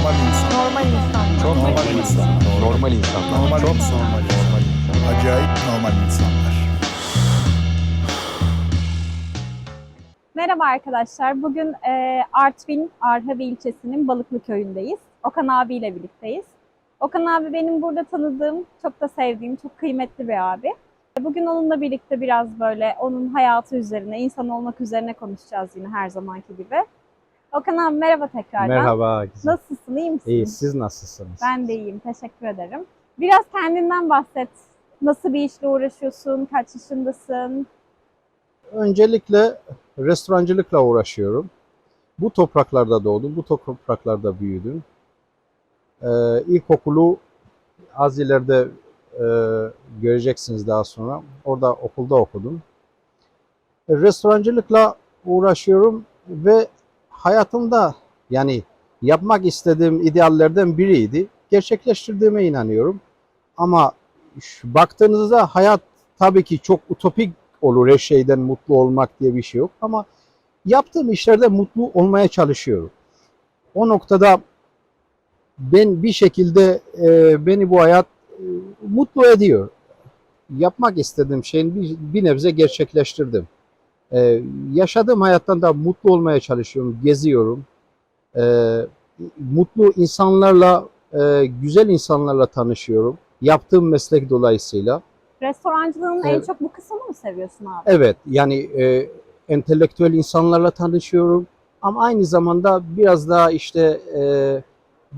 Normal insan. Normal insan. Çok normal insan. Normal insanlar. Normal Çok insan. normal. normal insanlar. Acayip normal insanlar. Merhaba arkadaşlar. Bugün e, Artvin, Arhavi ilçesinin Balıklı köyündeyiz. Okan abiyle birlikteyiz. Okan abi benim burada tanıdığım, çok da sevdiğim, çok kıymetli bir abi. Bugün onunla birlikte biraz böyle onun hayatı üzerine, insan olmak üzerine konuşacağız yine her zamanki gibi. Okan abi merhaba tekrardan. Merhaba. Gizem. Nasılsın, iyi misin? İyi, siz nasılsınız? Ben de iyiyim, teşekkür ederim. Biraz kendinden bahset. Nasıl bir işle uğraşıyorsun, kaç yaşındasın? Öncelikle restorancılıkla uğraşıyorum. Bu topraklarda doğdum, bu topraklarda büyüdüm. Ee, ilkokulu az ileride e, göreceksiniz daha sonra. Orada okulda okudum. Restorancılıkla uğraşıyorum ve hayatımda yani yapmak istediğim ideallerden biriydi. Gerçekleştirdiğime inanıyorum. Ama baktığınızda hayat tabii ki çok utopik olur her şeyden mutlu olmak diye bir şey yok ama yaptığım işlerde mutlu olmaya çalışıyorum. O noktada ben bir şekilde e, beni bu hayat e, mutlu ediyor. Yapmak istediğim şeyin bir, bir nebze gerçekleştirdim. E, yaşadığım hayattan da mutlu olmaya çalışıyorum, geziyorum. E, mutlu insanlarla, e, güzel insanlarla tanışıyorum. Yaptığım meslek dolayısıyla. Restorancılığın en Evet. çok bu kısmını mı seviyorsun abi? Evet yani e, entelektüel insanlarla tanışıyorum ama aynı zamanda biraz daha işte e,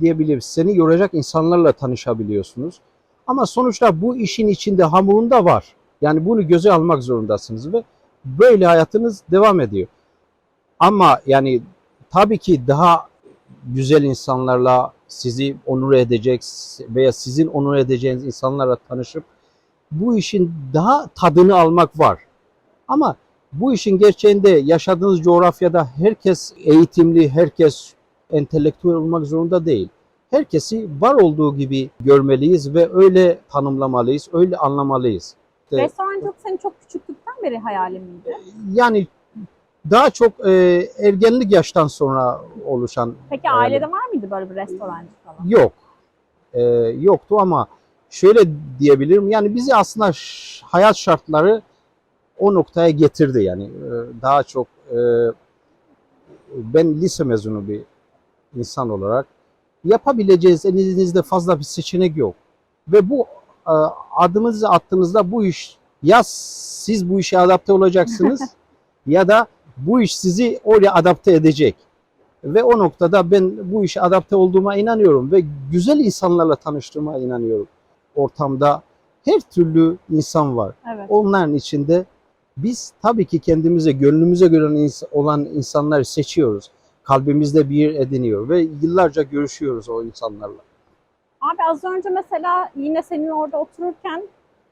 diyebiliriz seni yoracak insanlarla tanışabiliyorsunuz. Ama sonuçta bu işin içinde hamurunda var. Yani bunu göze almak zorundasınız ve böyle hayatınız devam ediyor. Ama yani tabii ki daha güzel insanlarla sizi onur edecek veya sizin onur edeceğiniz insanlarla tanışıp bu işin daha tadını almak var. Ama bu işin gerçeğinde yaşadığınız coğrafyada herkes eğitimli, herkes entelektüel olmak zorunda değil. Herkesi var olduğu gibi görmeliyiz ve öyle tanımlamalıyız, öyle anlamalıyız. Restorancılık senin çok küçüklükten beri hayalin miydi? yani daha çok e, ergenlik yaştan sonra oluşan Peki hayalim. ailede var mıydı böyle bir restorancı falan? Yok. Ee, yoktu ama şöyle diyebilirim. Yani bizi aslında hayat şartları o noktaya getirdi. Yani Ee, daha çok e, ben lise mezunu bir insan olarak yapabileceğiniz elinizde fazla bir seçenek yok. Ve bu e, adımınızı attığınızda bu iş ya siz bu işe adapte olacaksınız ya da bu iş sizi oraya adapte edecek. Ve o noktada ben bu işe adapte olduğuma inanıyorum ve güzel insanlarla tanıştığıma inanıyorum. Ortamda her türlü insan var. Evet. Onların içinde biz tabii ki kendimize, gönlümüze göre olan insanları seçiyoruz. Kalbimizde bir yer ediniyor ve yıllarca görüşüyoruz o insanlarla. Abi az önce mesela yine senin orada otururken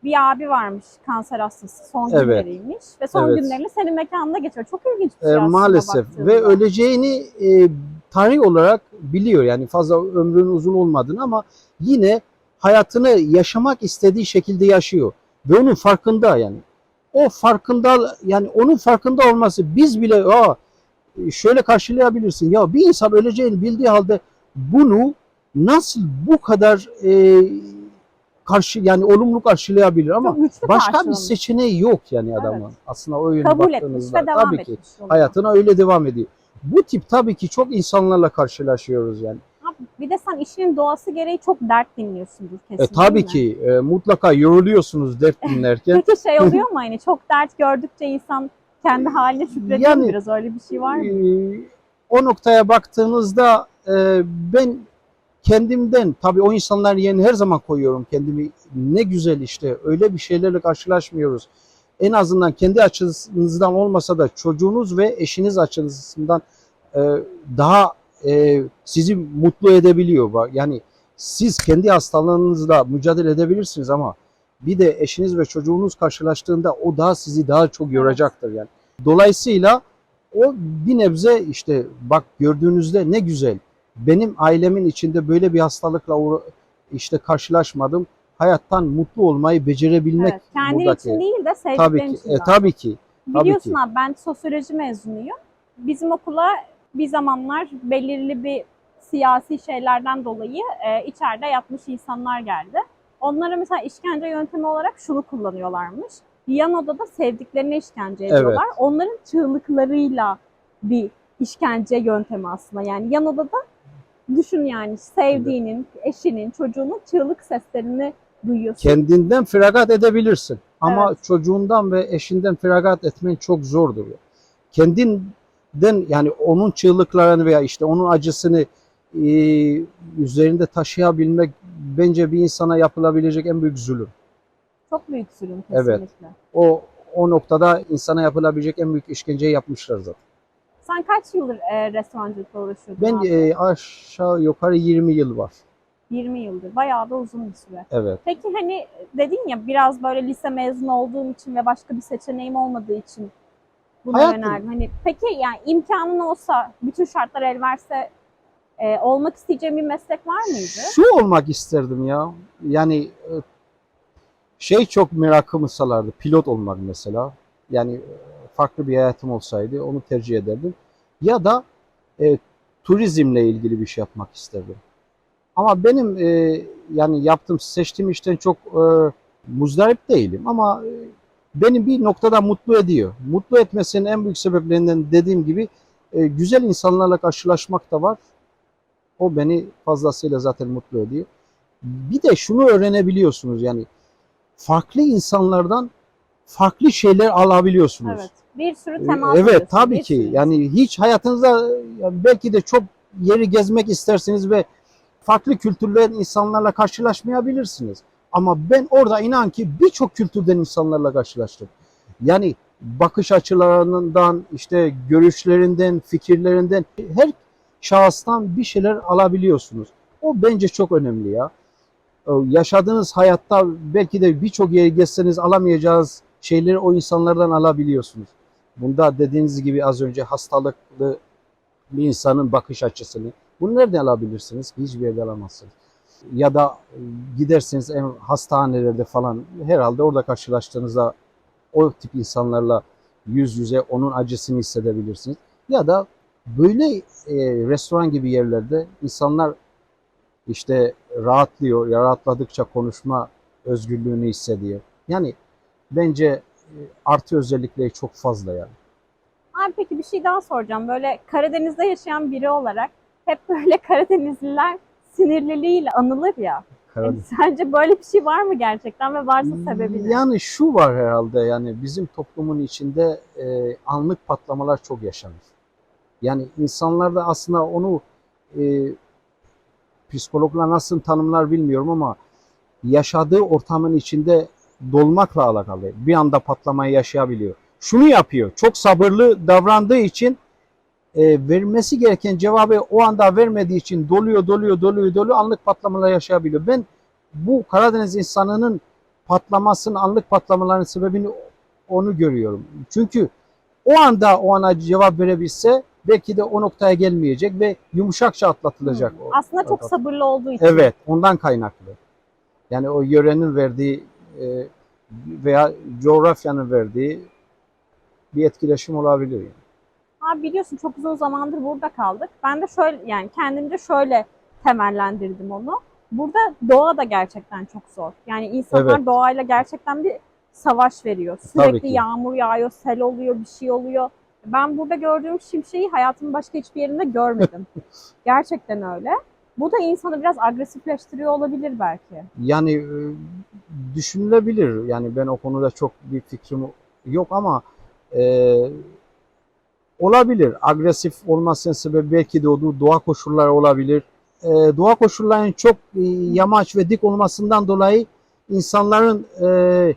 bir abi varmış kanser hastası. Son Evet. günleriymiş. Ve son Evet. günlerini senin mekanında geçiyor. Çok ilginç bir Ee, şey aslında maalesef baktığında. ve öleceğini e, tarih olarak biliyor. Yani fazla ömrünün uzun olmadığını ama yine hayatını yaşamak istediği şekilde yaşıyor ve onun farkında yani. O farkında yani onun farkında olması biz bile Aa, şöyle karşılayabilirsin. Ya bir insan öleceğini bildiği halde bunu nasıl bu kadar e, karşı yani olumlu karşılayabilir ama güçlü başka bir karşılamış. seçeneği yok yani adamın. Aslında o yöne Kabul etmiş baktığınızda ve devam tabii ki etmiş. oluyor. hayatına öyle devam ediyor. Bu tip tabii ki çok insanlarla karşılaşıyoruz yani. Abi, bir de sen işinin doğası gereği çok dert dinliyorsundur kesin. E, tabii değil mi? ki e, mutlaka yoruluyorsunuz dert dinlerken. Peki şey oluyor mu hani çok dert gördükçe insan kendi haline şükrediyor mu Yani, biraz öyle bir şey var mı? E, o noktaya baktığınızda e, ben kendimden tabii o insanlar yerine her zaman koyuyorum kendimi. Ne güzel işte öyle bir şeylerle karşılaşmıyoruz. En azından kendi açınızdan olmasa da çocuğunuz ve eşiniz açısından e, daha e, sizi mutlu edebiliyor. Yani siz kendi hastalığınızla mücadele edebilirsiniz ama bir de eşiniz ve çocuğunuz karşılaştığında o daha sizi daha çok yoracaktır yani. Dolayısıyla o bir nebze işte bak gördüğünüzde ne güzel. Benim ailemin içinde böyle bir hastalıkla işte karşılaşmadım. Hayattan mutlu olmayı becerebilmek Evet, kendin buradaki. için değil de sevdiklerin için. E, tabii ki. tabii Biliyorsun ki. abi ben sosyoloji mezunuyum. Bizim okula bir zamanlar belirli bir siyasi şeylerden dolayı e, içeride yatmış insanlar geldi. Onlara mesela işkence yöntemi olarak şunu kullanıyorlarmış. Yan odada sevdiklerine işkence ediyorlar. Onların çığlıklarıyla bir işkence yöntemi aslında. Yani yan odada düşün yani sevdiğinin, eşinin, çocuğunun çığlık seslerini duyuyorsun. Kendinden feragat edebilirsin. Ama Evet. çocuğundan ve eşinden feragat etmen çok zordur. Kendinden yani onun çığlıklarını veya işte onun acısını e, üzerinde taşıyabilmek bence bir insana yapılabilecek en büyük zulüm. Çok büyük zulüm Evet. kesinlikle. O o noktada insana yapılabilecek en büyük işkenceyi yapmışlar zaten. Sen kaç yıldır e, restorancılıkla uğraşıyordun Ben abi? e, aşağı yukarı 20 yıl var. 20 yıldır. Bayağı da uzun bir süre. Evet. Peki hani dedin ya biraz böyle lise mezunu olduğum için ve başka bir seçeneğim olmadığı için buna Hayatım- yöneldim. Hani peki yani imkanın olsa, bütün şartlar el verse e, olmak isteyeceğim bir meslek var mıydı? Şu olmak isterdim ya. Yani e, şey çok merakımı salardı. Pilot olmak mesela. Yani e, farklı bir hayatım olsaydı onu tercih ederdim. Ya da e, turizmle ilgili bir şey yapmak isterdim. Ama benim e, yani yaptığım, seçtiğim işten çok e, muzdarip değilim. Ama e, beni bir noktada mutlu ediyor. Mutlu etmesinin en büyük sebeplerinden dediğim gibi e, güzel insanlarla karşılaşmak da var. O beni fazlasıyla zaten mutlu ediyor. Bir de şunu öğrenebiliyorsunuz yani farklı insanlardan farklı şeyler alabiliyorsunuz. Bir sürü Ee, temas Evet tabii ki. sürü. Yani hiç hayatınızda ya belki de çok yeri gezmek istersiniz ve farklı kültürlerin insanlarla karşılaşmayabilirsiniz. Ama ben orada inan ki birçok kültürden insanlarla karşılaştım. Yani bakış açılarından, işte görüşlerinden, fikirlerinden her şahıstan bir şeyler alabiliyorsunuz. O bence çok önemli ya. O Yaşadığınız hayatta belki de birçok yere gezseniz alamayacağınız şeyleri o insanlardan alabiliyorsunuz. Bunda dediğiniz gibi az önce hastalıklı bir insanın bakış açısını bunu nereden alabilirsiniz? Hiçbir yerde alamazsınız. Ya da e, gidersiniz en hastanelerde falan herhalde orada karşılaştığınızda o tip insanlarla yüz yüze onun acısını hissedebilirsiniz. Ya da böyle e, restoran gibi yerlerde insanlar işte rahatlıyor, ya rahatladıkça konuşma özgürlüğünü hissediyor. Yani bence artı özellikleri çok fazla yani. Abi peki bir şey daha soracağım. Böyle Karadeniz'de yaşayan biri olarak hep böyle Karadenizliler sinirliliğiyle anılır ya. Karadeniz. Sence böyle bir şey var mı gerçekten ve varsa sebebi ne? Yani şu var herhalde yani bizim toplumun içinde e, anlık patlamalar çok yaşanır. Yani insanlar da aslında onu e, psikologlar nasıl tanımlar bilmiyorum ama yaşadığı ortamın içinde dolmakla alakalı. Bir anda patlamayı yaşayabiliyor. Şunu yapıyor. Çok sabırlı davrandığı için e, vermesi gereken cevabı o anda vermediği için doluyor, doluyor, doluyor, doluyor. Anlık patlamalar yaşayabiliyor. Ben bu Karadeniz insanının patlamasının, anlık patlamaların sebebini onu görüyorum. Çünkü o anda o ana cevap verebilse belki de o noktaya gelmeyecek ve yumuşakça atlatılacak. o. Aslında çok Atlat- sabırlı olduğu için. Evet, ondan kaynaklı. Yani o yörenin verdiği veya coğrafyanın verdiği bir etkileşim olabilir. Yani. Abi biliyorsun çok uzun zamandır burada kaldık. Ben de şöyle yani kendimce şöyle temellendirdim onu. Burada doğa da gerçekten çok zor. Yani insanlar Evet. doğayla gerçekten bir savaş veriyor. Sürekli yağmur yağıyor, sel oluyor, bir şey oluyor. Ben burada gördüğüm şimşeği hayatımın başka hiçbir yerinde görmedim. gerçekten öyle. Bu da insanı biraz agresifleştiriyor olabilir belki. Yani e, düşünülebilir. Yani ben o konuda çok bir fikrim yok ama e, olabilir. Agresif olmasının sebebi belki de o doğa koşulları olabilir. E, doğa koşullarının çok e, yamaç ve dik olmasından dolayı insanların e,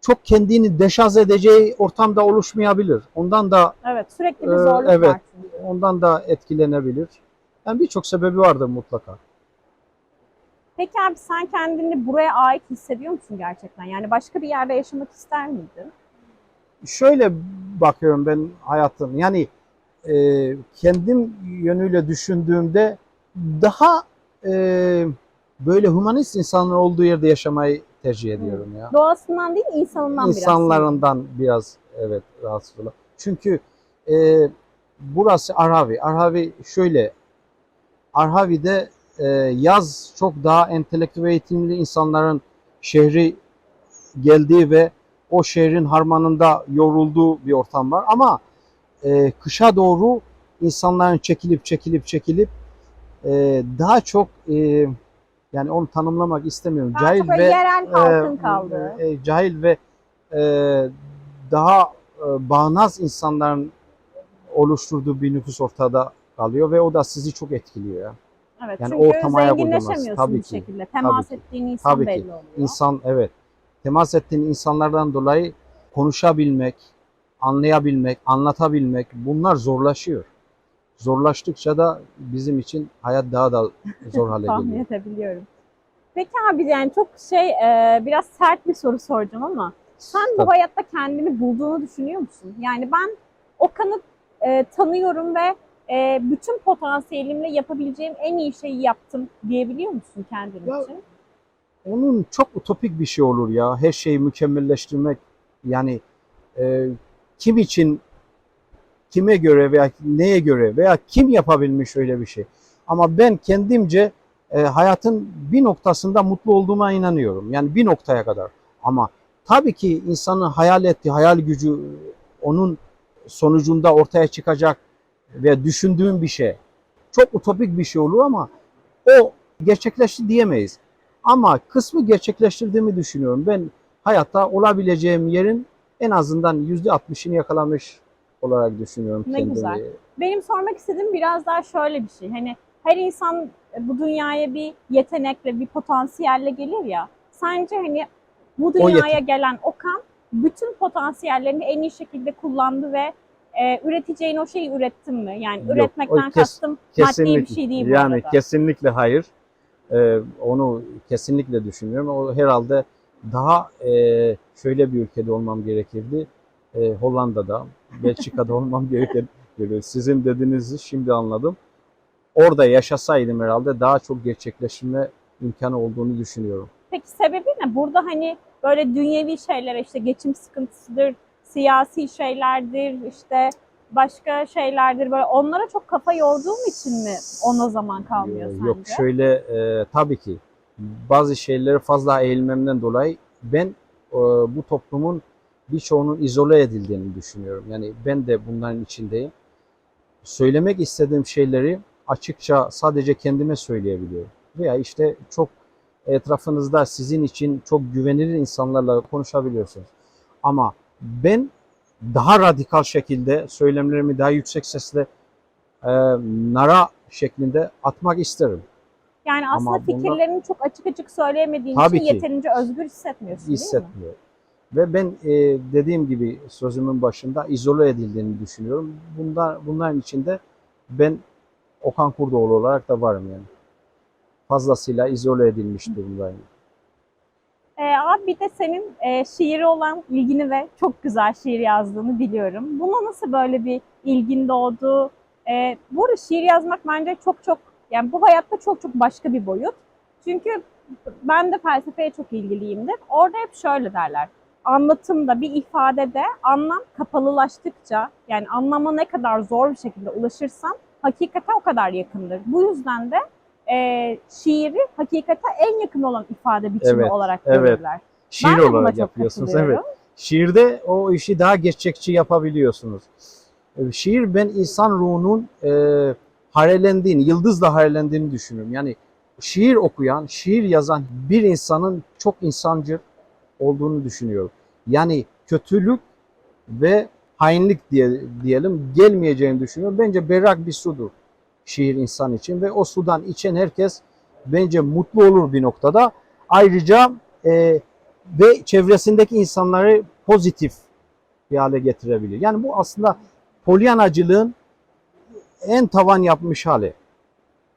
çok kendini deşarj edeceği ortamda oluşmayabilir. Ondan da Evet, sürekli bir Ee, zorluk evet. var ondan da etkilenebilir. Yani birçok sebebi vardır mutlaka. Peki abi sen kendini buraya ait hissediyor musun gerçekten? Yani başka bir yerde yaşamak ister miydin? şöyle bakıyorum ben hayatım. Yani e, kendim yönüyle düşündüğümde daha e, böyle humanist insanlar olduğu yerde yaşamayı tercih ediyorum ya. Doğasından değil insanından biraz. İnsanlarından biraz evet rahatsız olan. Çünkü e, burası Arhavi. Arhavi şöyle Arhavi'de e, yaz çok daha entelektüel eğitimli insanların şehri geldiği ve o şehrin harmanında yorulduğu bir ortam var. Ama e, kışa doğru insanların çekilip çekilip çekilip e, daha çok e, yani onu tanımlamak istemiyorum. Daha cahil ve e, kaldığı. e, cahil ve e, daha e, bağnaz insanların oluşturduğu bir nüfus ortada kalıyor ve o da sizi çok etkiliyor. Ya. Evet, yani çünkü ortama ayak uydurması. Tabii bir ki. şekilde. Temas Tabii ki. ettiğin insan Tabii ki. belli oluyor. İnsan evet temas ettiğin insanlardan dolayı konuşabilmek, anlayabilmek, anlatabilmek bunlar zorlaşıyor. Zorlaştıkça da bizim için hayat daha da zor hale Tahmin geliyor. edebiliyorum. Peki abi yani çok şey e, biraz sert bir soru soracağım ama sen bu Tabii. hayatta kendini bulduğunu düşünüyor musun? Yani ben Okan'ı e, tanıyorum ve e, bütün potansiyelimle yapabileceğim en iyi şeyi yaptım diyebiliyor musun kendin Ya, için? Onun çok utopik bir şey olur ya. Her şeyi mükemmelleştirmek yani e, kim için kime göre veya neye göre veya kim yapabilmiş öyle bir şey. Ama ben kendimce e, hayatın bir noktasında mutlu olduğuma inanıyorum. Yani bir noktaya kadar. Ama tabii ki insanın hayal ettiği hayal gücü onun sonucunda ortaya çıkacak ve düşündüğüm bir şey. Çok utopik bir şey olur ama o gerçekleşti diyemeyiz. Ama kısmı gerçekleştirdiğimi düşünüyorum. Ben hayatta olabileceğim yerin en azından yüzde 60'ını yakalamış olarak düşünüyorum Ne kendimi. güzel. Benim sormak istediğim biraz daha şöyle bir şey. Hani her insan bu dünyaya bir yetenekle, bir potansiyelle gelir ya. Sence hani bu dünyaya gelen Okan bütün potansiyellerini en iyi şekilde kullandı ve e, üreteceğin o şeyi ürettin mi? Yani Yok, üretmekten kes- kastım maddi bir şey değil bu yani arada. kesinlikle hayır. Ee, onu kesinlikle düşünmüyorum. O herhalde daha e, şöyle bir ülkede olmam gerekirdi. E, Hollanda'da, Belçika'da olmam gereken gibi. Sizin dediğinizi şimdi anladım. Orada yaşasaydım herhalde daha çok gerçekleşme imkanı olduğunu düşünüyorum. Peki sebebi ne? Burada hani böyle dünyevi şeylere işte geçim sıkıntısıdır, siyasi şeylerdir, işte başka şeylerdir böyle onlara çok kafa yorduğum için mi ona zaman kalmıyor sence? Yok şöyle e, tabii ki bazı şeyleri fazla eğilmemden dolayı ben e, bu toplumun birçoğunun izole edildiğini düşünüyorum. Yani ben de bunların içindeyim. Söylemek istediğim şeyleri açıkça sadece kendime söyleyebiliyorum. Veya işte çok etrafınızda sizin için çok güvenilir insanlarla konuşabiliyorsunuz. Ama ben daha radikal şekilde söylemlerimi daha yüksek sesle e, nara şeklinde atmak isterim. Yani aslında Ama bunda- fikirlerini çok açık açık söyleyemediğin Tabii için ki. yeterince özgür hissetmiyorsun değil mi? hissetmiyor. Ve ben e, dediğim gibi sözümün başında izole edildiğini düşünüyorum. Bunlar, bunların içinde ben Okan Kurdoğlu olarak da varım yani. Fazlasıyla izole edilmiş durumdayım. Ee, abi bir de senin e, şiiri olan ilgini ve çok güzel şiir yazdığını biliyorum. Buna nasıl böyle bir ilgin doğdu? Ee, bu arada şiir yazmak bence çok çok yani bu hayatta çok çok başka bir boyut. Çünkü ben de felsefeye çok ilgiliyimdir. Orada hep şöyle derler. Anlatımda bir ifadede anlam kapalılaştıkça yani anlama ne kadar zor bir şekilde ulaşırsan hakikate o kadar yakındır. Bu yüzden de e, şiiri hakikate en yakın olan ifade biçimi Evet, olarak evet. görürler. Şiir Ben olarak yapıyorsunuz. Evet. Şiirde o işi daha gerçekçi yapabiliyorsunuz. E, Şiir ben insan ruhunun e, harelendiğini, yıldızla harelendiğini düşünüyorum. Yani şiir okuyan, şiir yazan bir insanın çok insancıl olduğunu düşünüyorum. Yani kötülük ve hainlik diye diyelim gelmeyeceğini düşünüyorum. Bence berrak bir sudur şiir insan için ve o sudan içen herkes bence mutlu olur bir noktada. Ayrıca e, ve çevresindeki insanları pozitif bir hale getirebilir. Yani bu aslında polyanacılığın en tavan yapmış hali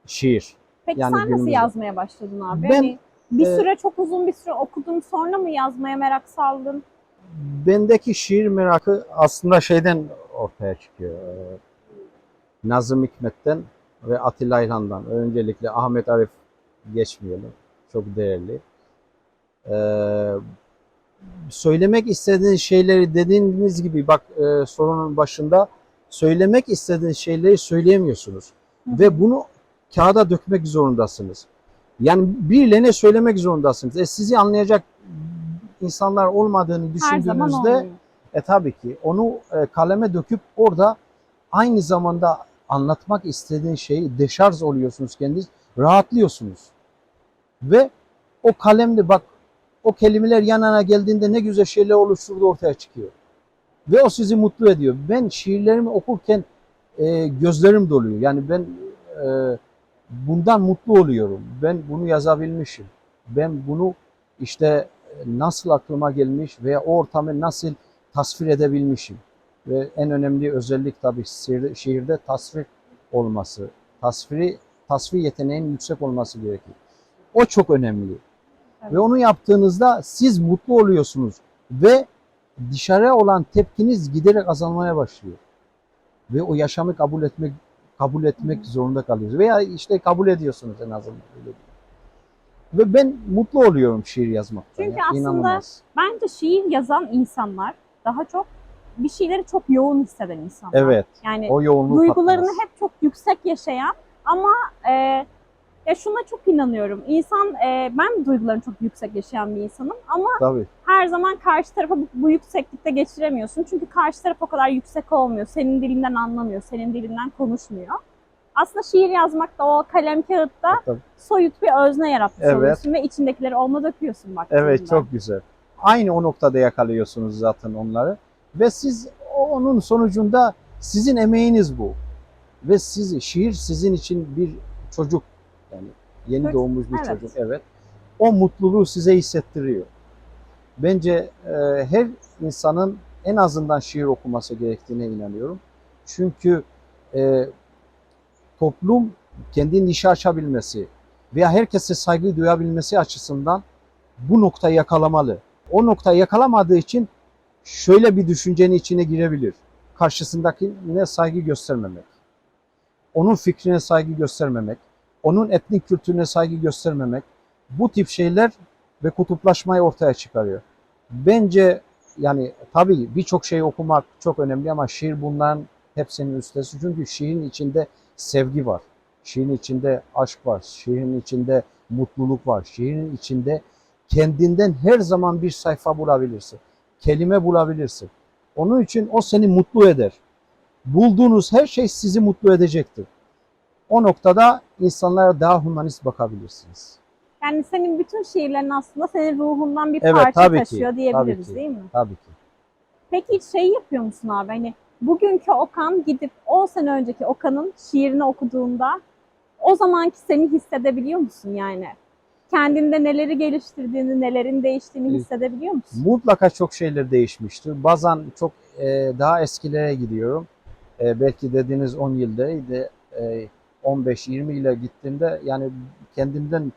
şiir. Peki Yani sen nasıl günümüzde. yazmaya başladın abi? Ben, Hani bir e, süre çok uzun bir süre okudun sonra mı yazmaya merak saldın? Bendeki şiir merakı aslında şeyden ortaya çıkıyor. Nazım Hikmet'ten ve Atilla İlhan'dan. Öncelikle Ahmet Arif geçmeyelim. Çok değerli. Ee, söylemek istediğiniz şeyleri dediğiniz gibi bak e, sorunun başında söylemek istediğiniz şeyleri söyleyemiyorsunuz. Hı. Ve bunu kağıda dökmek zorundasınız. Yani birilerine söylemek zorundasınız. E, sizi anlayacak insanlar olmadığını düşündüğünüzde e tabii ki onu e, kaleme döküp orada aynı zamanda anlatmak istediğin şeyi deşarj oluyorsunuz kendiniz, rahatlıyorsunuz. Ve o kalemle bak o kelimeler yan yana geldiğinde ne güzel şeyler oluşturdu ortaya çıkıyor. Ve o sizi mutlu ediyor. Ben şiirlerimi okurken e, gözlerim doluyor. Yani ben e, bundan mutlu oluyorum. Ben bunu yazabilmişim. Ben bunu işte nasıl aklıma gelmiş veya o ortamı nasıl tasvir edebilmişim. Ve en önemli özellik tabii şiirde, şiirde tasvir olması. Tasviri, tasvir yeteneğinin yüksek olması gerekir. O çok önemli. Evet. Ve onu yaptığınızda siz mutlu oluyorsunuz ve dışarıya olan tepkiniz giderek azalmaya başlıyor. Ve o yaşamı kabul etmek kabul etmek zorunda kalıyorsunuz. Veya işte kabul ediyorsunuz en azından. Ve ben mutlu oluyorum şiir yazmaktan. Çünkü ya, aslında inanılmaz. Bence şiir yazan insanlar daha çok bir şeyleri çok yoğun hisseden insanlar. Evet. Yani O yoğunluğu duygularını katmaz. hep çok yüksek yaşayan ama e, ya şuna çok inanıyorum. İnsan e, ben duygularını çok yüksek yaşayan bir insanım ama Tabii. her zaman karşı tarafa bu, bu yükseklikte geçiremiyorsun. Çünkü karşı taraf o kadar yüksek olmuyor. Senin dilinden anlamıyor, senin dilinden konuşmuyor. Aslında şiir yazmak da o kalem kağıtta Tabii. soyut bir özne yaratmış Evet. oluyorsun ve içindekileri onunla döküyorsun baktığında. Evet çok güzel. Aynı o noktada yakalıyorsunuz zaten onları. Ve siz onun sonucunda sizin emeğiniz bu. Ve siz şiir sizin için bir çocuk yani yeni Çocuk, doğmuş bir evet. çocuk evet. O mutluluğu size hissettiriyor. Bence e, her insanın en azından şiir okuması gerektiğine inanıyorum. Çünkü e, toplum kendini işe açabilmesi veya herkese saygı duyabilmesi açısından bu noktayı yakalamalı. O noktayı yakalamadığı için şöyle bir düşüncenin içine girebilir. Karşısındakine saygı göstermemek. Onun fikrine saygı göstermemek. Onun etnik kültürüne saygı göstermemek. Bu tip şeyler ve kutuplaşmayı ortaya çıkarıyor. Bence yani tabii birçok şey okumak çok önemli ama şiir bunların hepsinin üstesi. Çünkü şiirin içinde sevgi var. Şiirin içinde aşk var. Şiirin içinde mutluluk var. Şiirin içinde kendinden her zaman bir sayfa bulabilirsin. Kelime bulabilirsin. Onun için o seni mutlu eder. Bulduğunuz her şey sizi mutlu edecektir. O noktada insanlara daha humanist bakabilirsiniz. Yani senin bütün şiirlerin aslında senin ruhundan bir Evet, parça tabii ki, taşıyor tabii diyebiliriz ki. değil mi? Tabii ki. Peki şey yapıyor musun abi? Hani bugünkü Okan gidip 10 sene önceki Okan'ın şiirini okuduğunda o zamanki seni hissedebiliyor musun yani? Kendinde neleri geliştirdiğini, nelerin değiştiğini Evet. hissedebiliyor musun? Mutlaka çok şeyler değişmiştir. Bazen çok e, daha eskilere gidiyorum. E, belki dediğiniz 10 yıl değil de e, 15-20 ile gittiğimde yani kendimden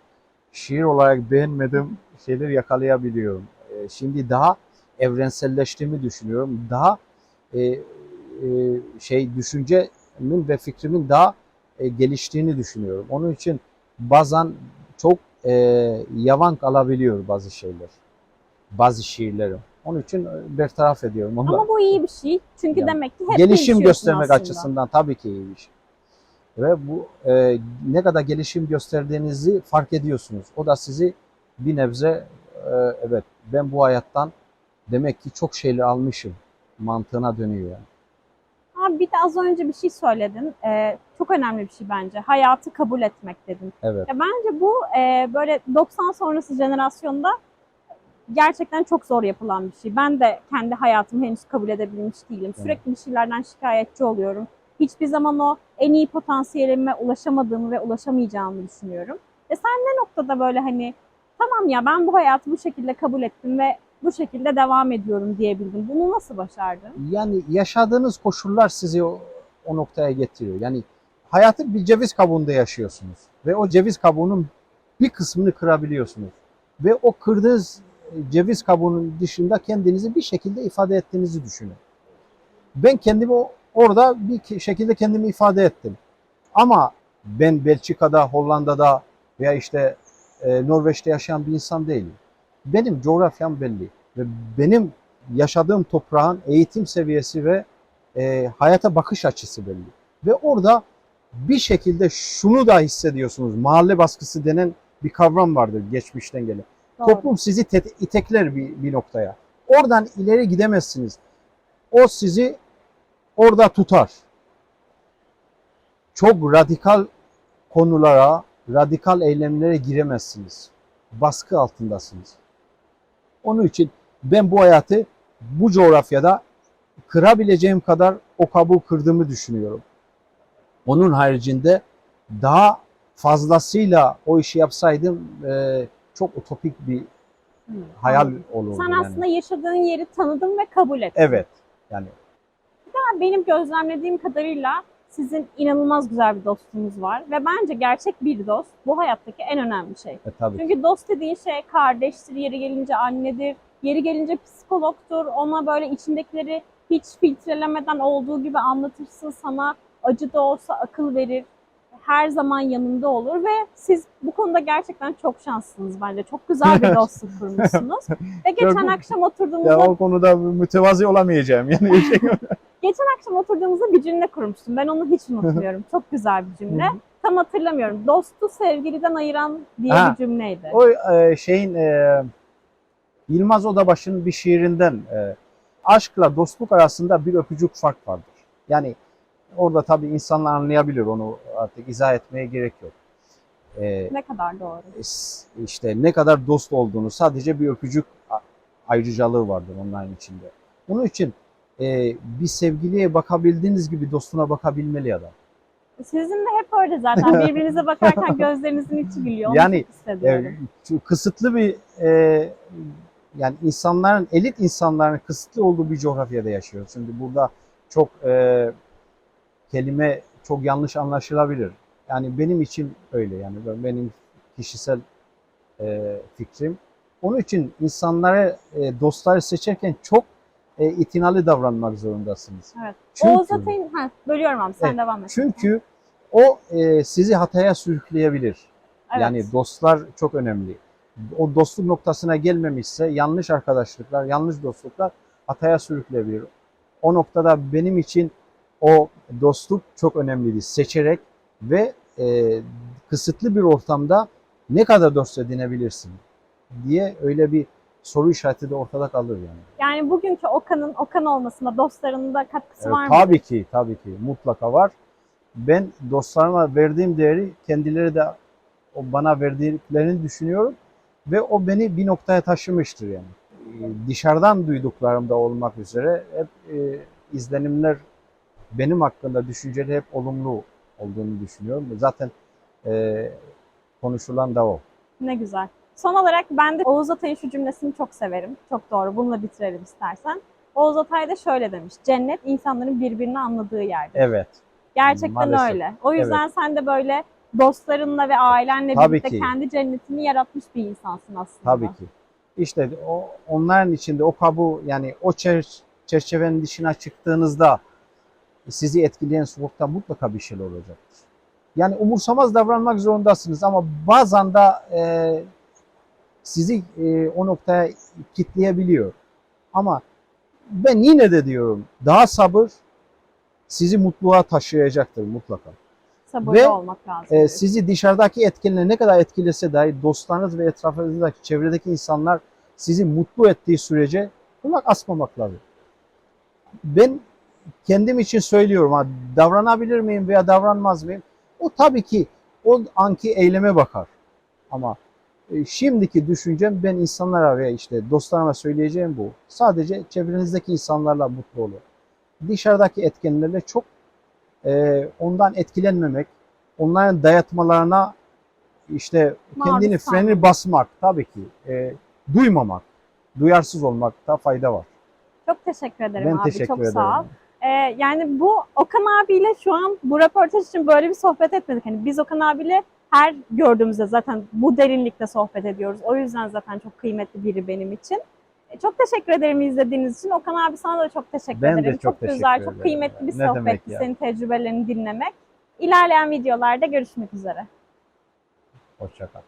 şiir olarak beğenmediğim şeyler yakalayabiliyorum. E, şimdi daha evrenselleştiğimi düşünüyorum. Daha e, e, şey düşüncemin ve fikrimin daha e, geliştiğini düşünüyorum. Onun için bazen çok e, yavan kalabiliyor bazı şeyler. Bazı şiirlerim. Onun için e, bertaraf ediyorum. Onu Ama bu iyi bir şey. Çünkü Yani demek ki hep gelişim göstermek aslında. açısından tabii ki iyi bir şey. Ve bu e, ne kadar gelişim gösterdiğinizi fark ediyorsunuz. O da sizi bir nebze e, evet ben bu hayattan demek ki çok şeyler almışım mantığına dönüyor yani. Az önce bir şey söyledin. Ee, çok önemli bir şey bence. Hayatı kabul etmek dedin. Evet. Ya bence bu e, böyle 90 sonrası jenerasyonda gerçekten çok zor yapılan bir şey. Ben de kendi hayatımı henüz kabul edebilmiş değilim. Sürekli bir şeylerden şikayetçi oluyorum. Hiçbir zaman o en iyi potansiyelime ulaşamadığımı ve ulaşamayacağımı düşünüyorum. Ve sen ne noktada böyle hani tamam ya ben bu hayatı bu şekilde kabul ettim ve bu şekilde devam ediyorum diyebildin. Bunu nasıl başardın? Yani yaşadığınız koşullar sizi o, o noktaya getiriyor. Yani hayatı bir ceviz kabuğunda yaşıyorsunuz ve o ceviz kabuğunun bir kısmını kırabiliyorsunuz. Ve o kırdığınız ceviz kabuğunun dışında kendinizi bir şekilde ifade ettiğinizi düşünün. Ben kendimi orada bir ki- şekilde kendimi ifade ettim. Ama ben Belçika'da, Hollanda'da veya işte e, Norveç'te yaşayan bir insan değilim. Benim coğrafyam belli ve benim yaşadığım toprağın eğitim seviyesi ve e, hayata bakış açısı belli. Ve orada bir şekilde şunu da hissediyorsunuz. Mahalle baskısı denen bir kavram vardır geçmişten gelen. Doğru. Toplum sizi te- itekler bir, bir noktaya. Oradan ileri gidemezsiniz. O sizi orada tutar. Çok radikal konulara, radikal eylemlere giremezsiniz. Baskı altındasınız. Onun için ben bu hayatı bu coğrafyada kırabileceğim kadar o kabuğu kırdığımı düşünüyorum. Onun haricinde daha fazlasıyla o işi yapsaydım e, çok utopik bir Hı, hayal olurdu. Sen yani. aslında yaşadığın yeri tanıdın ve kabul ettin. Evet. Yani Ama Benim gözlemlediğim kadarıyla sizin inanılmaz güzel bir dostunuz var ve bence gerçek bir dost bu hayattaki en önemli şey. e, tabii. Çünkü dost dediğin şey kardeştir, yeri gelince annedir, yeri gelince psikologtur. Ona böyle içindekileri hiç filtrelemeden olduğu gibi anlatırsın. Sana acı da olsa akıl verir. Her zaman yanında olur ve siz bu konuda gerçekten çok şanslısınız bence. Çok güzel bir dostluk kurmuşsunuz. Ve geçen akşam oturduğumuzda Ya o konuda mütevazi olamayacağım. Yani şey, Geçen akşam oturduğumuzda bir cümle kurmuştum. Ben onu hiç unutmuyorum. Çok güzel bir cümle. Tam hatırlamıyorum. Dostu sevgiliden ayıran diye Ha. bir cümleydi. o e, şeyin e, Yılmaz Odabaşı'nın bir şiirinden e, aşkla dostluk arasında bir öpücük fark vardır. Yani orada tabii insanlar anlayabilir onu artık izah etmeye gerek yok. E, Ne kadar doğru. s- işte ne kadar dost olduğunu sadece bir öpücük ayrıcalığı vardır onların içinde. Onun için e, bir sevgiliye bakabildiğiniz gibi dostuna bakabilmeli adam. Sizin de hep öyle zaten. Birbirinize bakarken gözlerinizin içi gülüyor. Onu Yani. E, kısıtlı bir e, yani insanların elit insanların kısıtlı olduğu bir coğrafyada yaşıyoruz. Şimdi burada çok e, kelime çok yanlış anlaşılabilir. Yani benim için öyle yani ben- benim kişisel e, fikrim. Onun için insanları e, dostları seçerken çok e, itinalı davranmak zorundasınız. Evet. Çünkü, Oğuz Atay'ın... Ha, bölüyorum abi sen Evet, devam et. çünkü o e, sizi hataya sürükleyebilir. Evet. Yani dostlar çok önemli. O dostluk noktasına gelmemişse yanlış arkadaşlıklar, yanlış dostluklar hataya sürükleyebilir. O noktada benim için o dostluk çok önemliydi. Seçerek ve e, kısıtlı bir ortamda ne kadar dost edinebilirsin diye öyle bir soru işareti de ortada kalır yani. Yani bugünkü Okan'ın Okan olmasında dostlarının da katkısı Evet, var mı? tabii ki, tabii ki mutlaka var. Ben dostlarıma verdiğim değeri kendileri de o bana verdiklerini düşünüyorum ve o beni bir noktaya taşımıştır yani. Dışarıdan duyduklarımda olmak üzere hep e, izlenimler benim hakkında düşünceleri hep olumlu olduğunu düşünüyorum. Zaten e, konuşulan da o. Ne güzel. Son olarak ben de Oğuz Atay'ın şu cümlesini çok severim. Çok doğru. Bununla bitirelim istersen. Oğuz Atay da şöyle demiş. Cennet insanların birbirini anladığı yerdir. Evet. Gerçekten Maalesef. öyle. O yüzden sen de böyle dostlarınla ve ailenle Tabii birlikte ki. kendi cennetini yaratmış bir insansın aslında. Tabii ki. İşte o, onların içinde o kabu yani o çer- çerçevenin dışına çıktığınızda sizi etkileyen soğukta mutlaka bir şeyler olacaktır. Yani umursamaz davranmak zorundasınız ama bazen de e, sizi e, o noktaya kitleyebiliyor. Ama ben yine de diyorum daha sabır sizi mutluluğa taşıyacaktır mutlaka. Sabırlı Ve, olmak lazım. E, sizi dışarıdaki etkenler ne kadar etkilese dahi dostlarınız ve etrafınızdaki çevredeki insanlar sizi mutlu ettiği sürece kulak asmamak lazım. Ben kendim için söylüyorum ha, davranabilir miyim veya davranmaz mıyım? O tabii ki o anki eyleme bakar. Ama e, şimdiki düşüncem ben insanlara veya işte dostlarıma söyleyeceğim bu. Sadece çevrenizdeki insanlarla mutlu olun. Dışarıdaki etkenlerle çok e, ondan etkilenmemek, onların dayatmalarına işte Maruz kendini freni basmak tabii ki e, duymamak, duyarsız olmakta fayda var. Çok teşekkür ederim ben abi. teşekkür çok ederim. sağ ol. Ee, yani bu Okan abiyle şu an bu röportaj için böyle bir sohbet etmedik. Hani biz Okan abiyle her gördüğümüzde zaten bu derinlikte sohbet ediyoruz. O yüzden zaten çok kıymetli biri benim için. Ee, Çok teşekkür ederim izlediğiniz için. Okan abi sana da çok teşekkür Ben de ederim. çok güzel, teşekkür çok ederim. kıymetli bir Ne sohbetti senin tecrübelerini dinlemek. İlerleyen videolarda görüşmek üzere. Hoşçakal.